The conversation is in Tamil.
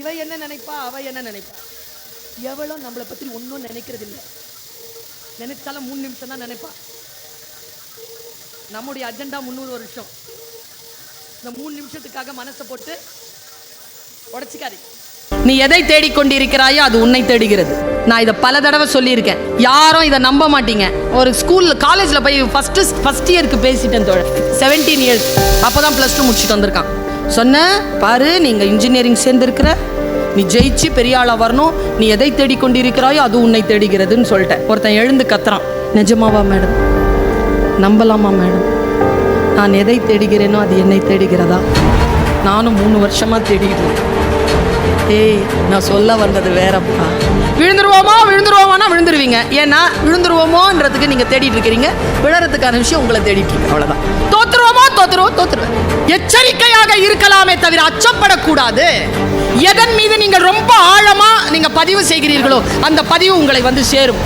இவ என்ன நினைப்பா அவ என்ன நினைப்பா? எவ்வளோ நம்மளை பற்றி ஒன்றும் நினைக்கிறது இல்லை நினைச்சாலும் மூணு நிமிஷம் தான் நினைப்பா. நம்முடைய அஜெண்டா முந்நூறு வருஷம். இந்த மூணு நிமிஷத்துக்காக மனசை போட்டு உடச்சிக்காதீங்க. நீ எதை தேடிக்கொண்டிருக்கிறாயோ அது உன்னை தேடுகிறது. நான் இதை பல தடவை சொல்லியிருக்கேன். யாரும் இதை நம்ப மாட்டீங்க. ஒரு ஸ்கூலில் காலேஜில் போய் ஃபஸ்ட்டு ஃபஸ்ட் இயருக்கு பேசிட்டேன் தோழ செவன்டீன் இயர்ஸ் அப்போ தான் ப்ளஸ் டூ முடிச்சுட்டு வந்திருக்கான். சொன்னேன் பாரு நீங்கள் இன்ஜினியரிங் சேர்ந்துருக்கிற நீ ஜெயிச்சு பெரிய ஆளாக வரணும் நீ எதை தேடிக்கொண்டிருக்கிறாயோ அது உன்னை தேடுகிறதுன்னு சொல்லிட்டேன். ஒருத்தன் எழுந்து கத்துறான். நிஜமாவா மேடம்? நம்பலாமா மேடம்? நான் எதை தேடுகிறேனோ அது என்னை தேடுகிறதா? நானும் மூணு வருஷமாக தேடிட்டு ஏய் நான் சொல்ல வந்தது வேறப்பா. விழுந்துருவோமா விழுந்துருவோமானா விழுந்துருவீங்க. ஏன்னா விழுந்துருவோமோன்றதுக்கு நீங்கள் தேடிட்டு இருக்கிறீங்க. விழறதுக்கான விஷயம் உங்களை தேடிட்டு இருக்கு. அவ்வளோதான் தோத்துருவோமா தோத்துருவோம் தோத்துருவோம் எச்சரிக்கையாக இருக்கலாமே தவிர அச்சப்படக்கூடாது. எதன் மீது நீங்கள் ரொம்ப ஆழமா நீங்க பதிவு செய்கிறீர்களோ அந்த பதிவு உங்களை வந்து சேரும்.